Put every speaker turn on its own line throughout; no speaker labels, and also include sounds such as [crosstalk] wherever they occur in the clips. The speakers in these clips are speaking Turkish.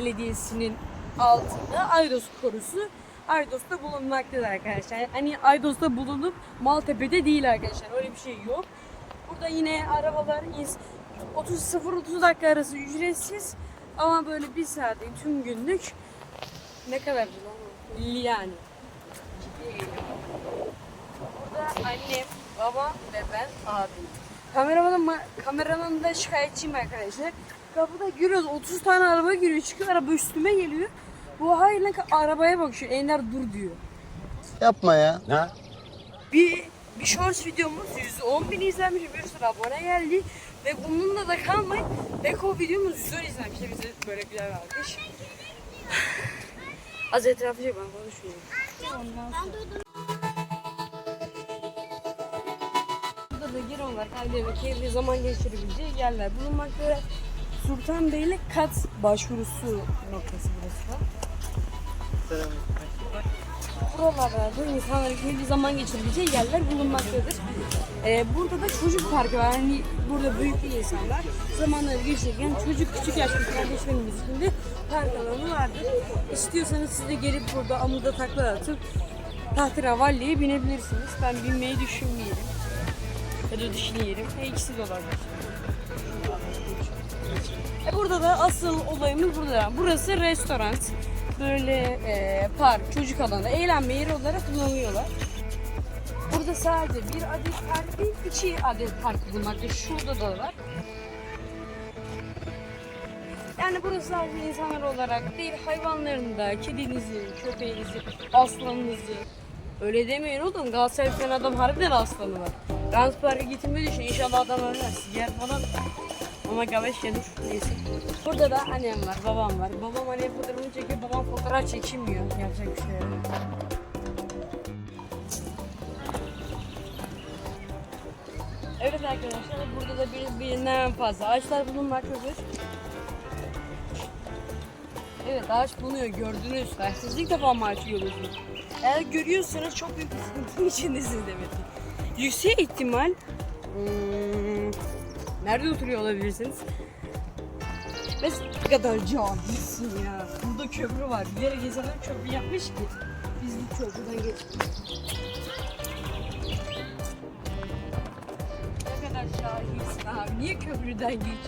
Belediyesi'nin altında Aydos korusu Aydos'ta bulunmaktadır arkadaşlar. Hani Aydos'ta bulunup Maltepe'de değil arkadaşlar. Öyle bir şey yok. Burada yine arabalar ins- 30 0 30 dakika arası ücretsiz ama böyle bir saat tüm günlük ne kadar yani. Burada annem, babam ve ben abim. Kameramanın ma- kameramanın da şikayetçiyim arkadaşlar. Kapıda giriyoruz 30 tane araba giriyor çıkıyor araba üstüme geliyor. Bu hayırlı arabaya bakıyor Ender dur diyor.
Yapma ya.
Ne?
Bir bir shorts videomuz 110 bin izlenmiş bir sürü abone geldi. Ve bununla da kalmayın. Beko videomuz 110 izlenmiş. İşte bize böyle güzel alkış. Az etraflıca ben konuşmuyorum. Ondan sonra. Burada da genel olarak aileyle keyifli zaman geçirebileceği yerler bulunmaktadır. Sultanbeyli kat başvurusu noktası burası da. Buralarda da insanların keyifli zaman geçirebileceği yerler bulunmaktadır. Ee, burada da çocuk parkı var. Yani burada büyük insanlar zamanları geçirirken çocuk küçük yaşlı kardeşlerimiz için de park alanı vardır. İstiyorsanız siz de gelip burada amuda takla atıp tahterevalliye binebilirsiniz. Ben binmeyi düşünmüyorum. Ya da düşünüyorum. E, ikisi de olabilir. Burada da asıl olayımız burada. Burası restoran. Böyle e, park, çocuk alanı, eğlenme yeri olarak kullanıyorlar. Burada sadece bir adet park değil, iki adet park bulunmakta. Şurada da var. Yani burası sadece insanlar olarak değil, hayvanların da, kedinizi, köpeğinizi, aslanınızı. Öyle demeyin oğlum, Galatasaray'ın adam harbiden aslanı var. Rans Park'a gitmeyi düşün, inşallah adam ölmez. Yer falan ama gavaş dur. Neyse. Burada da annem var, babam var. Babam annem fotoğrafını çekiyor, babam fotoğraf çekilmiyor. Yapacak bir şey yok. Evet arkadaşlar, burada da bir, birinden fazla ağaçlar bulunmaktadır. Evet ağaç bulunuyor gördünüz. Ben siz ilk defa mı ağaç görüyorsunuz? Eğer görüyorsanız çok büyük bir sıkıntının içindesiniz demek ki. Yüksek ihtimal hmm, nerede oturuyor olabilirsiniz? Ve ne kadar cahilsin ya. Burada köprü var. Bir yere insanlar köprü yapmış ki. Biz bu köprüden geçmiyoruz. Ne kadar cahilsin abi. Niye köprüden geç?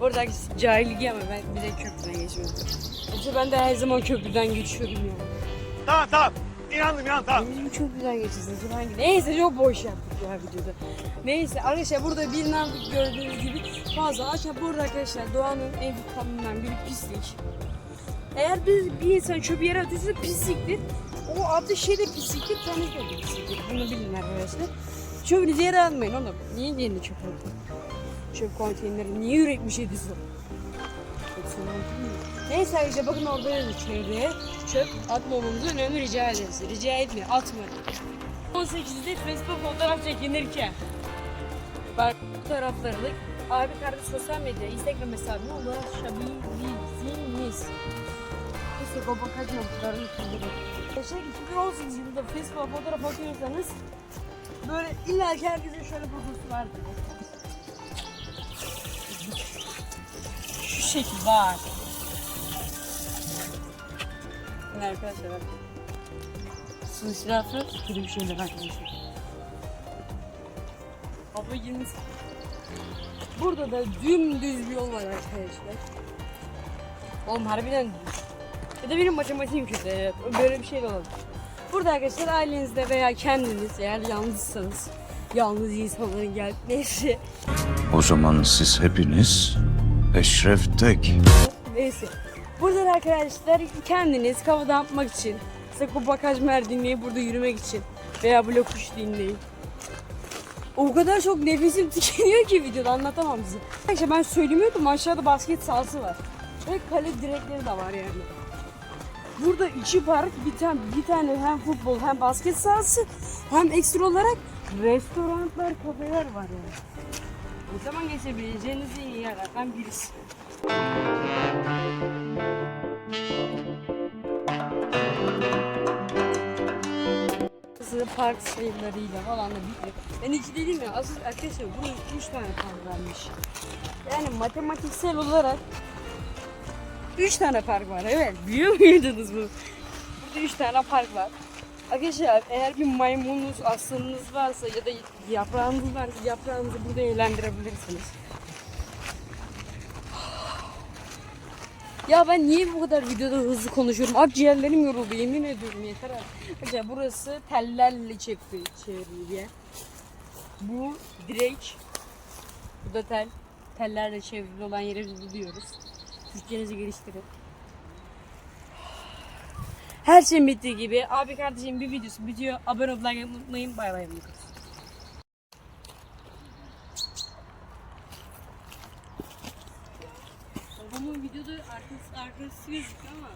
Buradaki cahilliği ama ben bir de köprüden geçmiyorum. Yoksa ben de her zaman köprüden geçiyorum ya.
Tamam tamam. İnandım inandım tamam.
Bizim köprüden geçeceğiz. Dur hangi? Neyse çok boş yaptık ya videoda. Neyse arkadaşlar burada namlık gördüğünüz gibi fazla var. Burada arkadaşlar doğanın en büyük kanunlarından biri pislik. Eğer bir, bir insan çöpü yere atıyorsa pisliktir. O attığı şey de pisliktir. Kendisi de pisliktir. Bunu bilin arkadaşlar. Çöpünüzü yere atmayın oğlum. Niye yerine çöp atın? Çöp konteyneri niye üretmiş ediyorsun? Mantıklı mı? Neyse arkadaşlar bakın orada yazıyor çevreye çöp atmamamızı önemli rica ederiz. Rica etmiyor atmayın. 18'de Facebook fotoğraf çekinirken ben fotoğraflarını abi kardeş sosyal medya Instagram hesabına ulaşabilirsiniz. Neyse baba kaç noktalarını kaldırıyor. Arkadaşlar 2018 yılında Facebook fotoğraf bakıyorsanız böyle illa ki herkesin şöyle fotoğrafı vardır. Şu şekil var. Arkadaşlar bak. Sınıfı kötü bir şeyler arkadaşlar. Hava 20 Burada da dümdüz bir yol var arkadaşlar. Oğlum harbiden düz. Ya da benim matematiğim kötü. Evet. Böyle bir şey de olabilir. Burada arkadaşlar ailenizde veya kendiniz eğer yalnızsanız yalnız insanların gel [laughs] neyse
O zaman siz hepiniz Eşref Tek.
Neyse. Burada da arkadaşlar kendiniz kafa dağıtmak için, Sako Bakaj Mer dinleyip burada yürümek için veya Blokuş dinleyin. O kadar çok nefesim [laughs] tükeniyor ki videoda anlatamam size. Arkadaşlar ben söylemiyordum aşağıda basket sahası var. Ve kale direkleri de var yani. Burada iki park, bir tane, bir tane hem futbol hem basket sahası hem ekstra olarak restoranlar, kafeler var yani. O zaman geçebileceğiniz iyi yerlerden birisi. Burası park sayılarıyla falan da bitmiyor. Ben iki dedim ya asıl arkadaşlar bunun üç tane park vermiş. Yani matematiksel olarak 3 tane park var evet. Biliyor muydunuz bu? Burada 3 tane park var. Arkadaşlar eğer bir maymununuz, aslanınız varsa ya da yaprağınız varsa yaprağınızı burada eğlendirebilirsiniz. Ya ben niye bu kadar videoda hızlı konuşuyorum? Akciğerlerim yoruldu yemin ediyorum yeter artık. Arkadaşlar burası tellerle çevrili, çevrili bir yer. Bu direk. Bu da tel. Tellerle çevrili olan yere biz gidiyoruz. Türkçenizi geliştirin. Her şey bittiği gibi abi kardeşim bir videosu bitiyor. Abone olmayı unutmayın. Bay bay. Videoda arkası, arkası gözüküyor ama